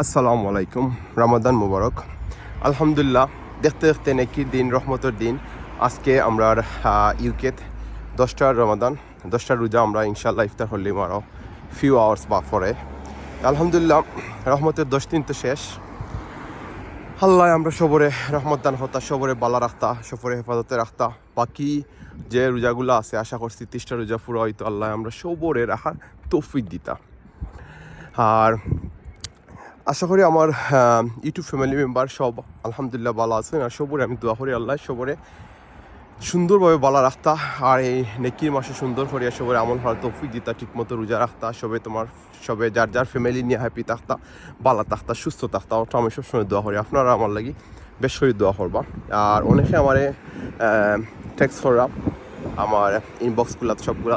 আসসালামু আলাইকুম, রমাদান মুবারক। আলহামদুলিল্লাহ, দেখতে দেখতে নাকি দিন, রহমতের দিন। আজকে আমরা ইউকেত দশটার রমাদান দশটার রোজা আমরা ইনশাল্লাহ ইফতার হলি মারো ফিউ আওয়ার্স বা পরে। আলহামদুলিল্লাহ, রহমতের দশ দিন তো শেষ। আল্লাহ আমরা সবরে রহমতদান হতা, সবরে বালা রাখতা, সবরে হেফাজতে রাখতা। বাকি যে রোজাগুলো আছে, আশা করছি তিরিশটা রোজা পুরো হয়তো আল্লাহ আমরা সবরে রাখার তৌফিক দিতা। আর আশা করি আমার ইউটিউব ফ্যামিলি মেম্বার সব আলহামদুলিল্লাহ ভালো আছেন। আর সবরে, আমি দোয়া করি আল্লাহ সবরে সুন্দরভাবে বালা রাখতা। আর এই নেকির মাসে সুন্দর করিয়া সবরে আমল হওয়ার তৌফিক দিতা, ঠিকমতো রোজা রাখতা, সবে তোমার, সবে যার যার ফ্যামিলি নিয়ে হ্যাপি থাকতা বালা থাকতা, সুস্থ থাকতা, ওটা আমি সবসময় দোয়া করি। আপনারা আমার লাগি বেশ করে দোয়া করবা। আর অনেকে আমারে টেক্সট করা, আমার ইনবক্সগুলা সবগুলা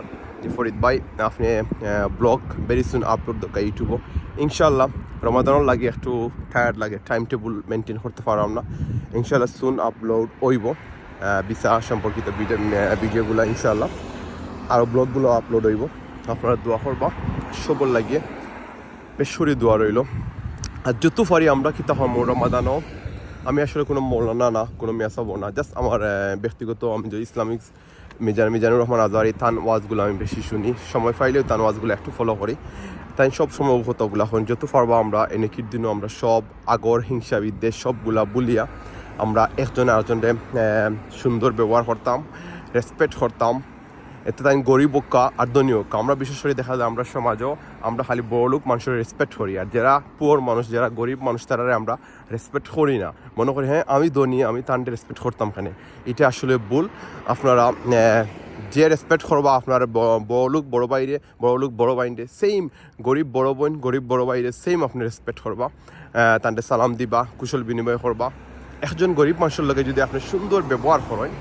ফরিদ ভাই আপনি ব্লগ ভেরি সুন আপলোড দরকার ইউটিউবও ইনশাল্লাহ রমাদানও লাগে একটু টায়ার্ড লাগে টাইম টেবিল মেনটেন করতে পারলাম না। ইনশাল্লাহ সুন আপলোড হইব। ভিসা সম্পর্কিত ভিডিও ভিডিওগুলো ইনশাল্লাহ আরও ব্লগগুলো আপলোড হইব। আপনারা দোয়া করবা। সবল লাগিয়ে, বেশ শরী দোয়া রইল। আর যত পারি আমরা কিতা হম রমাদানও আমি আসলে কোনো মৌলানা না কোনো মেসাবো না জাস্ট আমার ব্যক্তিগত আমি যে ইসলামিক মিজান মিজানুর রহমান আজহারি তান ওয়াজগুলো আমি বেশি শুনি। সময় পাইলেও তান ওয়াজগুলো একটু ফলো করি। তাই সব সময় এখন যত পারবা আমরা এনেকির দিনও আমরা সব আগর হিংসা বিদ্বেষ সবগুলা বলিয়া আমরা একজনে আরেকজনে আহ, সুন্দর ব্যবহার করতাম রেসপেক্ট করতাম। তাই গরিব হোক আর ধনী হোক আমরা বিশেষ করে দেখা যায় আমরা সমাজও আমরা খালি বড় লোক, মানুষের রেসপেক্ট করি। আর যারা পুয়ার মানুষ, যারা গরিব মানুষ তারা আমরা রেসপেক্ট করি না। মনে করি হ্যাঁ আমি ধনী, আমি তানটে রেসপেক্ট করতাম এখানে এটা আসলে ভুল। আপনারা যে রেসপেক্ট করবা আপনার ব- বড় লোক, বড় বাইরে বড় লোক, বড় বাইরে সেম গরিব, বড় বোন, গরিব, বড় বাইরে সেম আপনি রেসপেক্ট করবা। তানটে সালাম দিবা, কুশল বিনিময় করবা। একজন গরিব মানুষের লগে যদি আপনি সুন্দর ব্যবহার করেন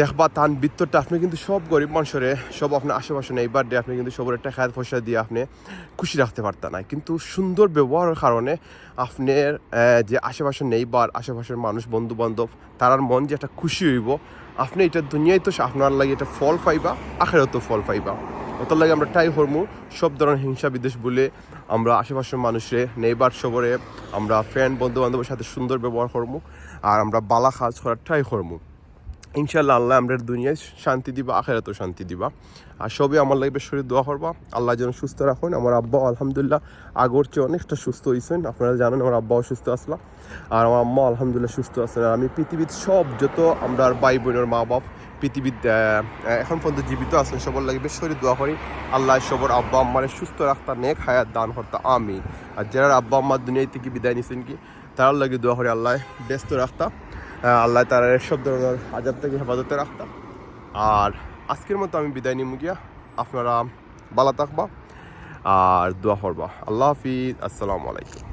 দেখবা তান বৃত্তটা আপনি কিন্তু সব গরিব মানুষরে, সব আপনার আশেপাশে নেই বার্থডে আপনি কিন্তু সবার একটা খায় পয়সা দিয়ে আপনি খুশি রাখতে পারতেন না। কিন্তু সুন্দর ব্যবহারের কারণে আপনার যে আশেপাশে নেই নেইবার আশেপাশের মানুষ বন্ধু বান্ধব তারার মন যে একটা খুশি হইব, আপনি এটা দুনিয়ায় তো আপনার লাগে এটা ফল পাইবা আখেরও তো ফল পাইবা। ওটার লাগে আমরা ট্রাই করব সব ধরনের হিংসা বিদ্বেষ বলে আমরা আশেপাশের মানুষে নেইবার সবরে আমরা ফ্রেন্ড বন্ধু বান্ধবের সাথে সুন্দর ব্যবহার করব আর আমরা বালা কাজ করার ট্রাই করব ইনশাল্লাহ আল্লাহ আমরা দুনিয়ায় শান্তি দিবা, আখেরাতেও শান্তি দিবা। আর সবই আমার লাগবে শরীর দোয়া করবা। আল্লাহ যেন সুস্থ রাখুন। আমার আব্বা আলহামদুলিল্লাহ আগর চেয়ে অনেকটা সুস্থ হয়েছেন আপনারা জানেন আমার আব্বাও সুস্থ আসলা আর আমার আম্মা আলহামদুলিল্লাহ সুস্থ আছেন। আর আমি পৃথিবীর সব যত আমরা ভাই বোনের মা বাপ পৃথিবীর এখন পর্যন্ত জীবিত আছেন, সবার লাগে বেশ শরীর দোয়া করি। আল্লাহ সবর আব্বা আম্মারে সুস্থ রাখতা, নেক হায়াত দান করতা। আমি আর যারা আব্বা আম্মার দুনিয়া থেকে বিদায় নিছেন কি, তার লাগে দোয়া করি আল্লাহ, ব্যস্ত রাখতা। আল্লাহ তারা সব ধরনের আজাদ থেকে হেফাজতে রাখতাম। আর আজকের মতো আমি বিদায় নিমু গিয়া। আপনারা বালা থাকবা আর দোয়া করবা আল্লাহ হাফিজ। আসসালামু আলাইকুম।